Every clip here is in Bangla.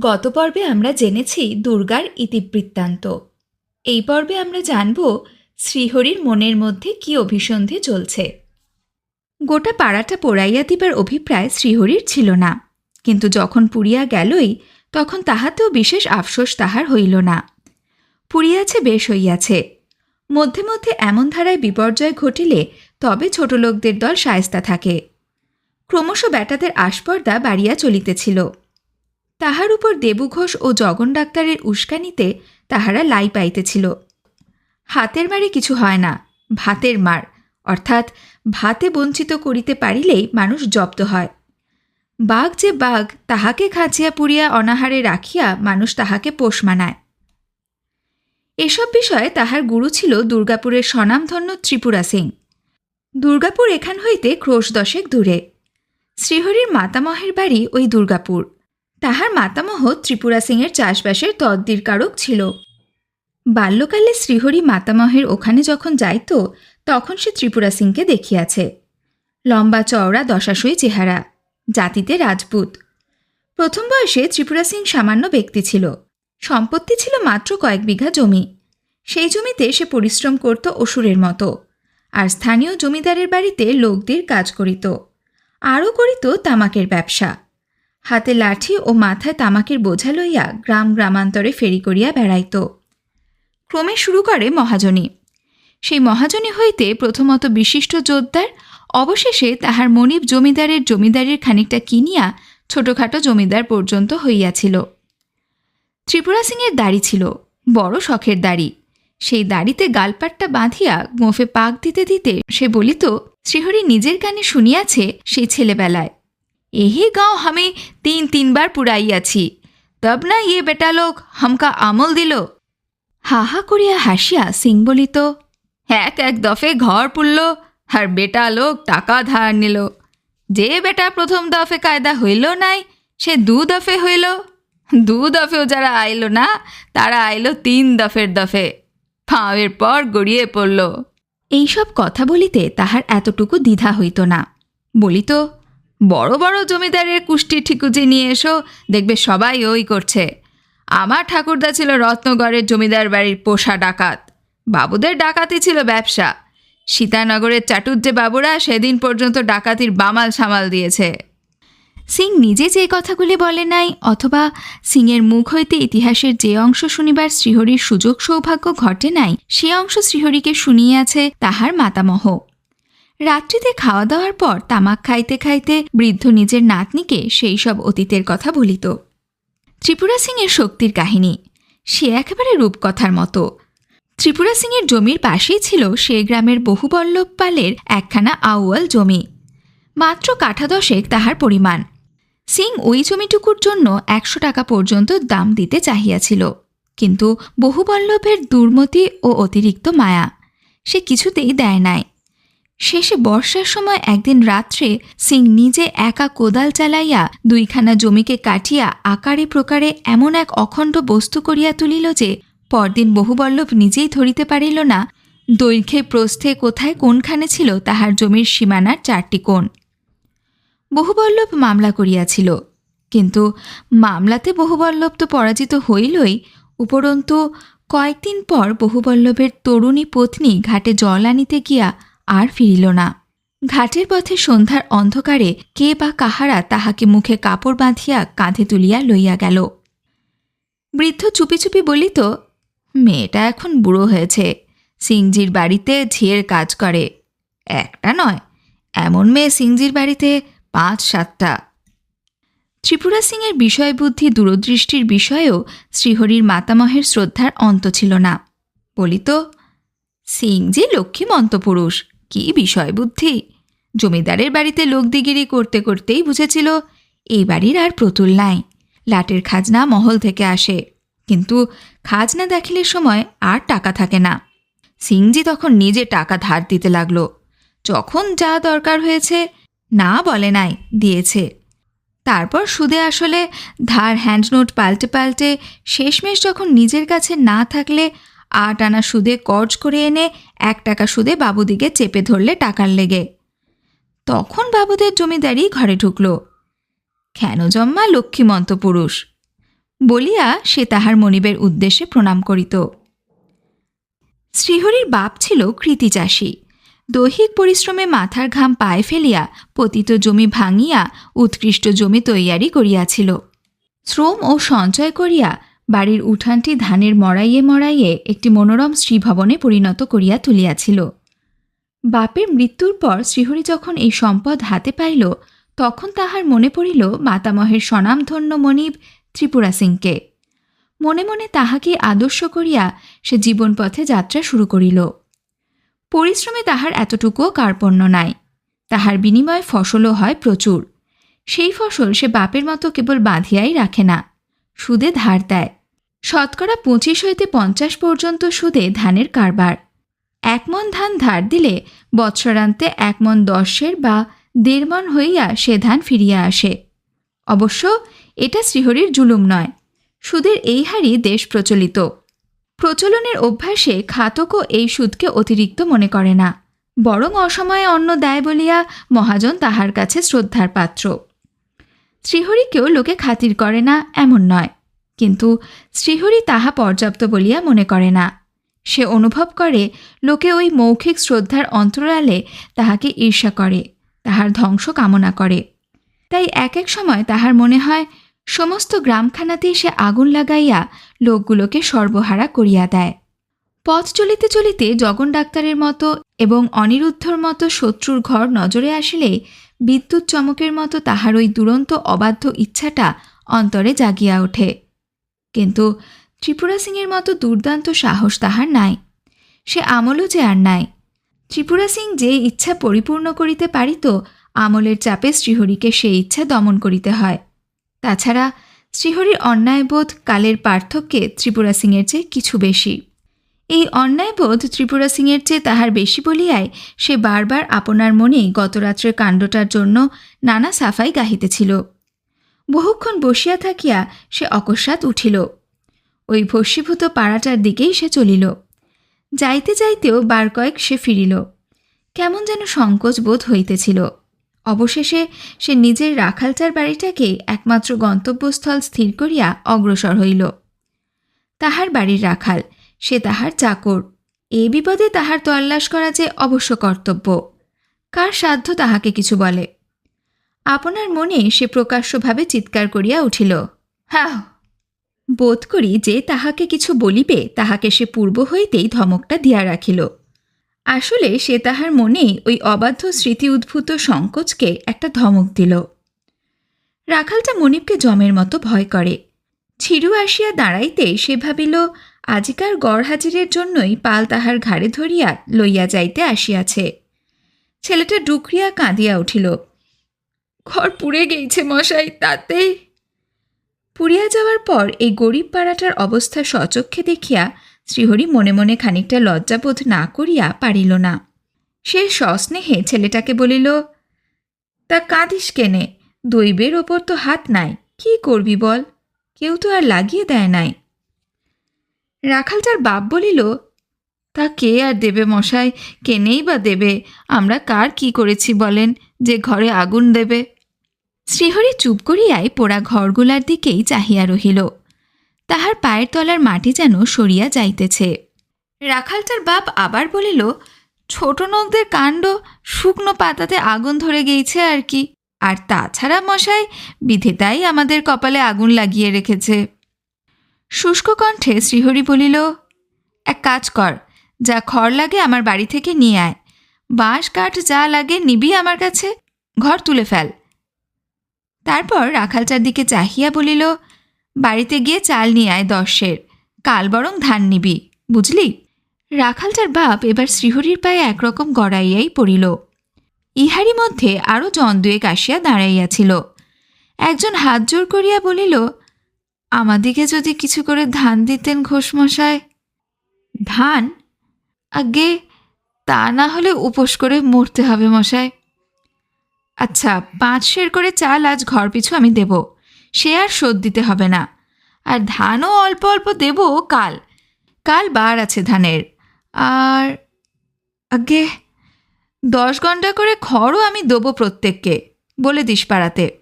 গত পর্বে আমরা জেনেছি দুর্গার ইতিবৃত্তান্ত। এই পর্বে আমরা জানব শ্রীহরির মনের মধ্যে কি অভিসন্ধি চলছে। গোটা পাড়াটা পোড়াইয়া দিবার অভিপ্রায় শ্রীহরির ছিল না। কিন্তু যখন পুড়িয়া গেলই, তখন তাহাতেও বিশেষ আফসোস তাহার হইল না। পুড়িয়াছে বেশ হইয়াছে। মধ্যে মধ্যে এমন ধারায় বিপর্যয় ঘটিলে তবে ছোট লোকদের দল সায়স্তা থাকে। ক্রমশ ব্যাটাদের আস্পর্দা বাড়িয়া চলিতেছিল। তাহার উপর দেবুঘোষ ও জগন ডাক্তারের উস্কানিতে তাহারা লাই পাইতেছিল। হাতের মারে কিছু হয় না, ভাতের মার, অর্থাৎ ভাতে বঞ্চিত করিতে পারিলেই মানুষ জব্দ হয়। বাঘ যে বাঘ, তাহাকে খাঁচিয়া পুড়িয়া অনাহারে রাখিয়া মানুষ তাহাকে পোষ মানায়। এসব বিষয়ে তাহার গুরু ছিল দুর্গাপুরের স্বনামধন্য ত্রিপুরা সিং দুর্গাপুর এখান হইতে ক্রোশ দশেক দূরে। শ্রীহরির মাতামহের বাড়ি ওই দুর্গাপুর। তাহার মাতামহ ত্রিপুরা সিংয়ের চাষবাসের তদ্দির কারক ছিল। বাল্যকালে শ্রীহরি মাতামহের ওখানে যখন যাইত, তখন সে ত্রিপুরা সিংকে দেখিয়াছে। লম্বা চওড়া দশাশয়ী চেহারা, জাতিতে রাজপুত। প্রথম বয়সে ত্রিপুরা সিং সামান্য ব্যক্তি ছিল। সম্পত্তি ছিল মাত্র কয়েক বিঘা জমি। সেই জমিতে সে পরিশ্রম করত অসুরের মতো, আর স্থানীয় জমিদারের বাড়িতে লোকদের কাজ করিত। আরও করিত তামাকের ব্যবসা। হাতে লাঠি ও মাথায় তামাকের বোঝা লইয়া গ্রাম গ্রামান্তরে ফেরি করিয়া বেড়াইত। ক্রমে শুরু করে মহাজনী। সেই মহাজনী হইতে প্রথমত বিশিষ্ট যোদ্ধার অবশেষে তাহার মনিব জমিদারের জমিদারির খানিকটা কিনিয়া ছোটখাটো জমিদার পর্যন্ত হইয়াছিল। ত্রিপুরা সিংয়ের দাড়ি ছিল, বড় শখের দাড়ি। সেই দাড়িতে গালপাটটা বাঁধিয়া গোঁফে পাক দিতে দিতে সে বলিত, শ্রীহরি নিজের কানে শুনিয়াছে সেই ছেলেবেলায়। এহি গাঁও আমি তিন তিনবার পুরাইয়াছি তব না ইয়ে বেটা লোক হামকা আমল দিল হা হা করিয়া হাসিয়া সিং বলিত এক এক দফে ঘর পুড়ল আর বেটা লোক টাকা ধার নিল যে বেটা প্রথম দফে কায়দা হইল নাই সে দু দফে হইল দু দফেও যারা আইলো না তারা আইলো তিন দফের দফে ফাঁওয়ের পর গড়িয়ে পড়ল এইসব কথা বলিতে তাহার এতটুকু দ্বিধা হইত না। বলিত বড় বড় জমিদারের কুষ্টি ঠিকুজি নিয়ে এসো, দেখবে সবাই ওই করছে। আমার ঠাকুরদা ছিল রত্নগড়ের জমিদার বাড়ির পোষা ডাকাত। বাবুদের ডাকাতি ছিল ব্যবসা। সীতানগরের চাটুর্যে বাবুরা সেদিন পর্যন্ত ডাকাতির বামাল সামাল দিয়েছে। সিং নিজে যে কথাগুলি বলে নাই, অথবা সিংয়ের মুখ হইতে ইতিহাসের যে অংশ শুনিবার শ্রীহরির সুযোগ সৌভাগ্য ঘটে নাই, সে অংশ শ্রীহরিকে শুনিয়াছে তাহার মাতামহ। রাত্রিতে খাওয়া দাওয়ার পর তামাক খাইতে খাইতে বৃদ্ধ নিজের নাতনিকে সেই সব অতীতের কথা বলিত। ত্রিপুরা সিংয়ের শক্তির কাহিনী। সে একেবারে রূপকথার মতো। ত্রিপুরা সিংয়ের জমির পাশেই ছিল সে গ্রামের বহুবল্লভ পালের একখানা আউয়াল জমি। মাত্র কাঠা দশেক তাহার পরিমাণ। সিং ওই জমিটুকুর জন্য একশো টাকা পর্যন্ত দাম দিতে চাহিয়াছিল। কিন্তু বহুবল্লভের দুর্মতি ও অতিরিক্ত মায়া সে কিছুতেই দেয় নাই। শেষে বর্ষার সময় একদিন রাত্রে সিং নিজে একা কোদাল চালাইয়া দুইখানা জমিকে কাটিয়া আকারে প্রকারে এমন এক অখণ্ড বস্তু করিয়া তুলিল যে পরদিন বহুবল্লভ নিজেই ধরিতে পারিল না, দৈর্ঘ্যে, প্রস্থে কোথায় কোনখানে ছিল তাহার জমির সীমানার চারটি কোণ। বহুবল্লভ মামলা করিয়াছিল, কিন্তু মামলাতে বহুবল্লভ তো পরাজিত হইলই, উপরন্তু কয়েকদিন পর বহুবল্লভের তরুণী পত্নী ঘাটে জল আনিতে গিয়া আর ফিরিল না। ঘাটের পথে সন্ধ্যার অন্ধকারে কে বা কাহারা তাহাকে মুখে কাপড় বাঁধিয়া কাঁধে তুলিয়া লইয়া গেল। বৃদ্ধ চুপি চুপি বলিত, মেয়েটা এখন বুড়ো হয়েছে, সিংজির বাড়িতে ঝিয়ের কাজ করে। একটা নয়, এমন মেয়ে সিংজির বাড়িতে পাঁচ সাতটা। ত্রিপুরা সিংয়ের বিষয়বুদ্ধি দূরদৃষ্টির বিষয়েও শ্রীহরির মাতামহের শ্রদ্ধার অন্ত ছিল না। বলিত, সিংজি লক্ষ্মীমন্ত পুরুষ কি বিষয় বুদ্ধি? জমিদারের বাড়িতে লোকদিগিরি করতে করতেই বুঝেছিল, এই বাড়ির আর প্রতুল নাই। লাটের খাজনা মহল থেকে আসে। কিন্তু খাজনা দাখিলের সময় আর টাকা থাকে না। সিংজি তখন নিজে টাকা ধার দিতে লাগল। যখন যা দরকার হয়েছে, না বলে নাই, দিয়েছে। তারপর সুদে আসলে ধার, হ্যান্ডনোট পাল্টে পাল্টে শেষমেশ যখন নিজের কাছে না থাকলে আট আনা সুদে কর্জ করে এনে এক টাকা সুদে বাবুদিকে চেপে ধরলে টাকার লেগে। তখন বাবুদের জমিদারি ঘরে ঢুকল। কেন জম্মা, লক্ষ্মীমন্ত পুরুষ? বলিয়া সে তাহার মনিবের উদ্দেশ্যে প্রণাম করিত। শ্রীহরির বাপ ছিল কৃতি চাষী। দৈহিক পরিশ্রমে মাথার ঘাম পায়ে ফেলিয়া পতিত জমি ভাঙিয়া উৎকৃষ্ট জমি তৈয়ারি করিয়াছিল। শ্রম ও সঞ্চয় করিয়া বাড়ির উঠানটি ধানের মড়াইয়ে মড়াইয়ে একটি মনোরম শ্রীভবনে পরিণত করিয়া তুলিয়াছিল। বাপের মৃত্যুর পর শ্রীহরি যখন এই সম্পদ হাতে পাইল, তখন তাহার মনে পড়িল মাতামহের স্বনামধন্য মনিব ত্রিপুরা সিংকে। মনে মনে তাহাকে আদর্শ করিয়া সে জীবনপথে যাত্রা শুরু করিল। পরিশ্রমে তাহার এতটুকুও কার্পণ্য নাই। তাহার বিনিময়ে ফসলও হয় প্রচুর। সেই ফসল সে বাপের মতো কেবল বাঁধিয়াই রাখে না, সুদে ধার দেয়। শতকরা পঁচিশ হইতে পঞ্চাশ পর্যন্ত সুদে ধানের কারবার। এক মন ধান ধার দিলে বৎসরান্তে এক মন দশের বা দেড় মন হইয়া সে ধান ফিরিয়া আসে। অবশ্য এটা শ্রীহরির জুলুম নয়, সুদের এই হারই দেশ প্রচলিত। প্রচলনের অভ্যাসে খাতকও এই সুদকে অতিরিক্ত মনে করে না, বরং অসময়ে অন্ন দেয় বলিয়া মহাজন তাহার কাছে শ্রদ্ধার পাত্র। শ্রীহরিকেও লোকে খাতির করে না, এমন নয়। কিন্তু শ্রীহরি তাহা পর্যাপ্ত বলিয়া মনে করে না। সে অনুভব করে, লোকে ওই মৌখিক শ্রদ্ধার অন্তরালে তাহাকে ঈর্ষা করে, তাহার ধ্বংস কামনা করে। তাই এক এক সময় তাহার মনে হয়, সমস্ত গ্রামখানাতেই সে আগুন লাগাইয়া লোকগুলোকে সর্বহারা করিয়া দেয়। পথ চলিতে চলিতে জগন ডাক্তারের মতো এবং অনিরুদ্ধর মতো শত্রুর ঘর নজরে আসিলে বিদ্যুৎ চমকের মতো তাহার ওই দুরন্ত অবাধ্য ইচ্ছাটা অন্তরে জাগিয়া ওঠে। কিন্তু ত্রিপুরা সিংয়ের মতো দুর্দান্ত সাহস তাহার নাই। সে আমলও যে আর নাই। ত্রিপুরা সিং যে ইচ্ছা পরিপূর্ণ করিতে পারিত, আমলের চাপে শ্রীহরিকে সেই ইচ্ছা দমন করিতে হয়। তাছাড়া শ্রীহরির অন্যায়বোধ কালের পার্থক্যে ত্রিপুরা সিংয়ের চেয়ে কিছু বেশি। এই অন্যায়বোধ ত্রিপুরা সিংয়ের চেয়ে তাহার বেশি বলিয়াই সে বারবার আপনার মনেই গতরাত্রের কাণ্ডটার জন্য নানা সাফাই গাহিতেছিল। বহুক্ষণ বসিয়া থাকিয়া সে অকস্মাৎ উঠিল। ওই ভস্মীভূত পাড়াটার দিকেই সে চলিল। যাইতে যাইতেও বার কয়েক সে ফিরিল। কেমন যেন সংকোচ বোধ হইতেছিল। অবশেষে সে নিজের রাখালচার বাড়িটাকেই একমাত্র গন্তব্যস্থল স্থির করিয়া অগ্রসর হইল। তাহার বাড়ির রাখাল, সে তাহার চাকর। এ বিপদে তাহার তল্লাশ করা যে অবশ্য কর্তব্য। কার সাধ্য তাহাকে কিছু বলে? আপনার মনে সে প্রকাশ্যভাবে চিৎকার করিয়া উঠিল হ্যাঁ বোধ করি যে তাহাকে কিছু বলিবে, তাহাকে সে পূর্ব হইতেই ধমকটা দিয়া রাখিল। আসলে সে তাহার মনেই ওই অবাধ্য স্মৃতি উদ্ভূত সংকোচকে একটা ধমক দিল। রাখালটা মনিবকে জমের মতো ভয় করে। ছিরু আসিয়া দাঁড়াইতে সে ভাবিল, আজিকার গড় হাজিরের জন্যই পাল তাহার ঘাড়ে ধরিয়া লইয়া যাইতে আসিয়াছে। ছেলেটা ডুকরিয়া কাঁদিয়া উঠিল ঘর পুড়ে গেইছে মশাই, তাতেই। পুড়িয়া যাওয়ার পর এই গরিব পাড়াটার অবস্থা সচক্ষে দেখিয়া শ্রীহরি মনে মনে খানিকটা লজ্জাবোধ না করিয়া পারিল না। সে সস্নেহে ছেলেটাকে বলিল, তা কাঁদিস কেনে? দৈবের ওপর তো হাত নাই, কি করবি বল? কেউ তো আর লাগিয়ে দেয় নাই। রাখালটার বাপ বলিল, তা কে আর দেবে মশাই? কেনেই বা দেবে? আমরা কার কি করেছি বলেন? যে ঘরে আগুন দেবে শ্রীহরি চুপ করিয়াই পোড়া ঘরগুলার দিকেই চাহিয়া রহিল। তাহার পায়ের তলার মাটি যেন সরিয়া যাইতেছে। রাখালটার বাপ আবার বলিল, ছোট নখদের কাণ্ড শুকনো পাতাতে আগুন ধরে গিয়েছে আর কি। আর তাছাড়া মশাই, বিধেতাই আমাদের কপালে আগুন লাগিয়ে রেখেছে। শুষ্ক কণ্ঠে শ্রীহরি বলিল, এক কাজ কর, যা খড় লাগে আমার বাড়ি থেকে নিয়ে আয়। বাঁশ, কাঠ যা লাগে নিবি আমার কাছে। ঘর তুলে ফেল। তারপর রাখালটার দিকে চাহিয়া বলিল, বাড়িতে গিয়ে চাল নিয়ে আয় দশের, কাল বরং ধান নিবি, বুঝলি? রাখালটার বাপ এবার শ্রীহরির পায়ে একরকম গড়াইয়াই পড়িল। ইহারি মধ্যে আরও জন দুয়েক আসিয়া দাঁড়াইয়াছিল। একজন হাত জোর করিয়া বলিল, আমাদিকে যদি কিছু করে ধান দিতেন ঘোষমশায়? ধান? আগে তা না হলে উপোস করে মরতে হবে মশাই আচ্ছা পাঁচ শের করে চাল আজ ঘর পিছু আমি দেব। সে আর শোধ দিতে হবে না। আর ধানও অল্প অল্প দেব কাল। কাল বার আছে ধানের। আর আগে দশ ঘণ্টা করে খড়ও আমি দেবো প্রত্যেককে, বলে দিস পাড়াতে।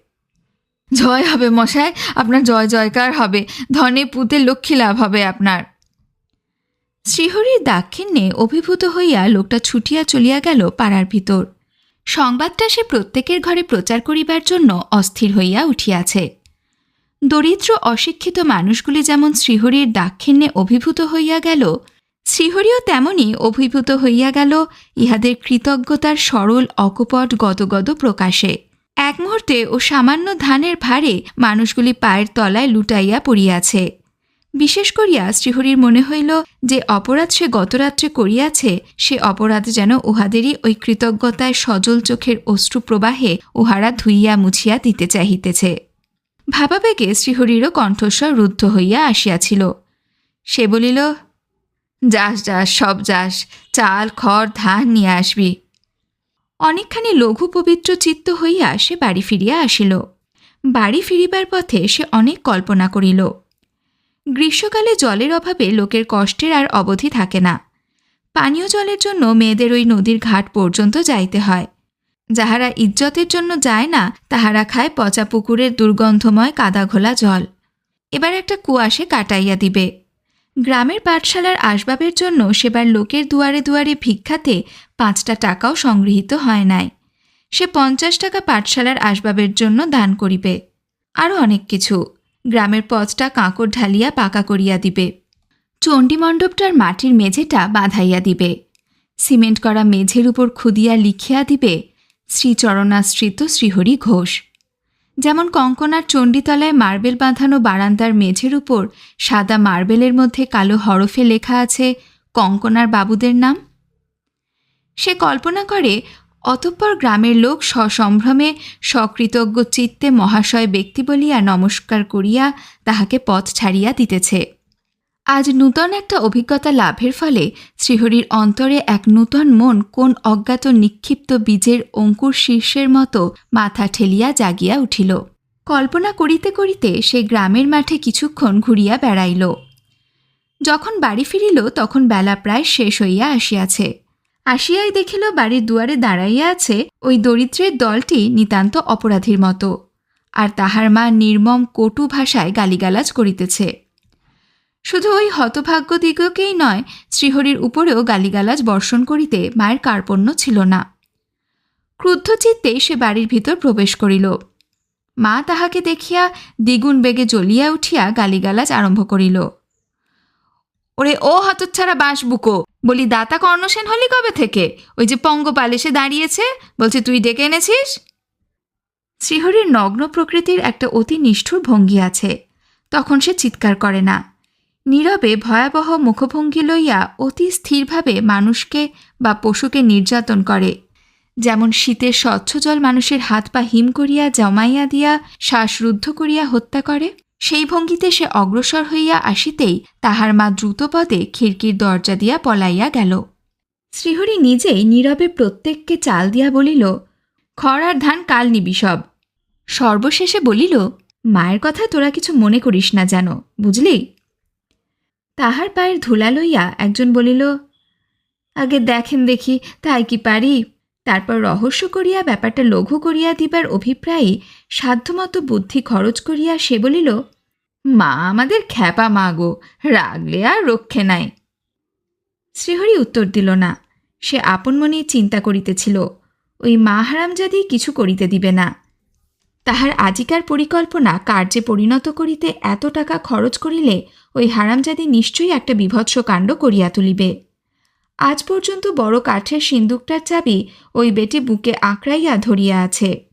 জয় হবে মশাই, আপনার জয় জয়কার হবে। ধনে পুতে লক্ষ্মী লাভ হবে আপনার। শ্রীহরির দাক্ষিণ্যে অভিভূত হইয়া লোকটা ছুটিয়া চলিয়া গেল পাড়ার ভিতর। সংবাদটা সে প্রত্যেকের ঘরে প্রচার করিবার জন্য অস্থির হইয়া উঠিয়াছে। দরিদ্র অশিক্ষিত মানুষগুলি যেমন শ্রীহরির দাক্ষিণ্যে অভিভূত হইয়া গেল, শ্রীহরিও তেমনি অভিভূত হইয়া গেল ইহাদের কৃতজ্ঞতার সরল অকপট গদগদ প্রকাশে। এক মুহূর্তে ও সামান্য ধানের ভারে মানুষগুলি পায়ের তলায় লুটাইয়া পড়িয়াছে। বিশেষ করিয়া শ্রীহরির মনে হইল যে অপরাধ সে গতরাত্রে করিয়াছে, সে অপরাধ যেন উহাদেরই ওই কৃতজ্ঞতায় সজল চোখের অশ্রু প্রবাহে উহারা ধুইয়া মুছিয়া দিতে চাহিতেছে। ভাবাবেগে শ্রীহরিরও কণ্ঠস্বর রুদ্ধ হইয়া আসিয়াছিল। সে বলিল, যাস যাস, সব যাস, চাল, খড়, ধান নিয়ে আসবি। অনেকখানি লঘু পবিত্র চিত্ত হইয়া সে বাড়ি ফিরিয়া আসিল। বাড়ি ফিরিবার পথে সে অনেক কল্পনা করিল। গ্রীষ্মকালে জলের অভাবে লোকের কষ্টের আর অবধি থাকে না। পানীয় জলের জন্য মেয়েদের ওই নদীর ঘাট পর্যন্ত যাইতে হয়। যাহারা ইজ্জতের জন্য যায় না, তাহারা খায় পচা পুকুরের দুর্গন্ধময় কাদা ঘোলা জল। এবার একটা কুয়াশে কাটাইয়া দিবে। গ্রামের পাঠশালার আসবাবের জন্য সেবার লোকের দুয়ারে দুয়ারে ভিক্ষাতে পাঁচটা টাকাও সংগৃহীত হয় নাই। সে পঞ্চাশ টাকা পাঠশালার আসবাবের জন্য দান করিবে। আরও অনেক কিছু। গ্রামের পথটা কাঁকড় ঢালিয়া পাকা করিয়া দিবে। চণ্ডীমণ্ডপটার মাটির মেঝেটা বাঁধাইয়া দিবে। সিমেন্ট করা মেঝের উপর খুদিয়া লিখিয়া দিবে শ্রীচরণাশ্রিত শ্রীহরি ঘোষ। যেমন কঙ্কনার চণ্ডীতলায় মার্বেল বাঁধানো বারান্দার মেঝের উপর সাদা মার্বেলের মধ্যে কালো হরফে লেখা আছে কঙ্কনার বাবুদের নাম। সে কল্পনা করে অতঃপর গ্রামের লোক সসম্ভ্রমে সকৃতজ্ঞ চিত্তে মহাশয় ব্যক্তি বলিয়া নমস্কার করিয়া তাহাকে পথ ছাড়িয়া দিতেছে। আজ নূতন একটা অভিজ্ঞতা লাভের ফলে শ্রীহরির অন্তরে এক নূতন মন কোন অজ্ঞাত নিক্ষিপ্ত বীজের অঙ্কুর শীর্ষের মতো মাথা ঠেলিয়া জাগিয়া উঠিল। কল্পনা করিতে করিতে সে গ্রামের মাঠে কিছুক্ষণ ঘুরিয়া বেড়াইল। যখন বাড়ি ফিরিল তখন বেলা প্রায় শেষ হইয়া আসিয়াছে। আসিয়াই দেখিল বাড়ির দুয়ারে দাঁড়াইয়া আছে ওই দরিদ্রের দলটি নিতান্ত অপরাধীর মতো, আর তাহার মা নির্মম কটু ভাষায় গালিগালাজ করিতেছে। শুধু ওই হতভাগ্য দিগকেই নয়, শ্রীহরির উপরেও গালিগালাজ বর্ষণ করিতে মায়ের কার্পণ্য ছিল না। ক্রুদ্ধ চিত্তে সে বাড়ির ভিতর প্রবেশ করিল। মা তাহাকে দেখিয়া দ্বিগুণ বেগে জ্বলিয়া উঠিয়া গালিগালাজ আরম্ভ করিল। ওরে ও হতচ্ছাড়া বাঁশ বুকো বলি দাতা কর্ণসেন হলি কবে থেকে? ওই যে পঙ্গপাল এসে দাঁড়িয়েছে, বলছে তুই ডেকে এনেছিস? শ্রীহরির নগ্ন প্রকৃতির একটা অতি নিষ্ঠুর ভঙ্গি আছে, তখন সে চিৎকার করে না। নীরবে ভয়াবহ মুখভঙ্গি লইয়া অতি স্থিরভাবে মানুষকে বা পশুকে নির্যাতন করে, যেমন শীতের স্বচ্ছ জল মানুষের হাত পা হিম করিয়া জমাইয়া দিয়া শ্বাসরুদ্ধ করিয়া হত্যা করে। সেই ভঙ্গিতে সে অগ্রসর হইয়া আসিতেই তাহার মা দ্রুতপদে খিড়কির দরজা দিয়া পলাইয়া গেল। শ্রীহরি নিজেই নীরবে প্রত্যেককে চাল দিয়া বলিল, খড় আর ধান কাল নিবি সব। সর্বশেষে বলিল, মায়ের কথা তোরা কিছু মনে করিস না যেন, বুঝলি? তাহার পায়ের ধুলা লইয়া একজন বলিল, আগে দেখেন দেখি, তাই কি পারি? তারপর রহস্য করিয়া, ব্যাপারটা লঘু করিয়া দিবার অভিপ্রায়ে সাধ্যমতো বুদ্ধি খরচ করিয়া সে বলিল মা আমাদের খ্যাপা মা গো, রাগলে আর রক্ষে নাই। শ্রীহরি উত্তর দিল না, সে আপন মনে চিন্তা করিতেছিল, ওই মা হারামজাদি কিছু করিতে দিবে না। তাহার আজিকার পরিকল্পনা কার্যে পরিণত করিতে এত টাকা খরচ করিলে ওই হারামজাদি নিশ্চয়ই একটা বিভৎস কাণ্ড করিয়া তুলিবে। আজ পর্যন্ত বড় কাঠের সিন্দুকটার চাবি ওই বেটি বুকে আঁকড়াইয়া ধরিয়া আছে।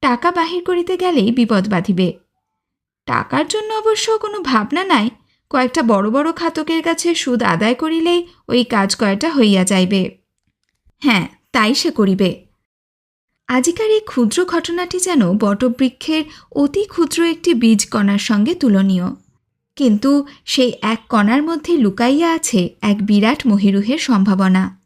টাকা বাহির করিতে গেলেই বিপদ বাঁধিবে। টাকার জন্য অবশ্য কোনো ভাবনা নাই। কয়েকটা বড় বড় খাতকের কাছে সুদ আদায় করিলেই ওই কাজ কয়টা হইয়া যাইবে। হ্যাঁ তাই সে করিবে। আজিকার এই ক্ষুদ্র ঘটনাটি যেন বটবৃক্ষের অতি ক্ষুদ্র একটি বীজ কণার সঙ্গে তুলনীয়। কিন্তু সেই এক কণার মধ্যে লুকাইয়া আছে এক বিরাট মহিরুহের সম্ভাবনা।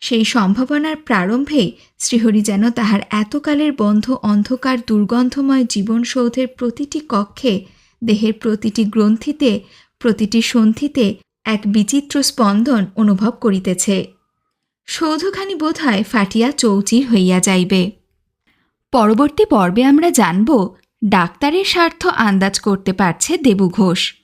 সেই সম্ভাবনার প্রারম্ভেই শ্রীহরি যেন তাহার এতকালের বন্ধ অন্ধকার দুর্গন্ধময় জীবনসৌধের প্রতিটি কক্ষে, দেহের প্রতিটি গ্রন্থিতে, প্রতিটি সন্ধিতে এক বিচিত্র স্পন্দন অনুভব করিতেছে। সৌধখানি বোধ হয় ফাটিয়া চৌচির হইয়া যাইবে। পরবর্তী পর্বে আমরা জানব, ডাক্তারের স্বার্থ আন্দাজ করতে পারছে দেবু ঘোষ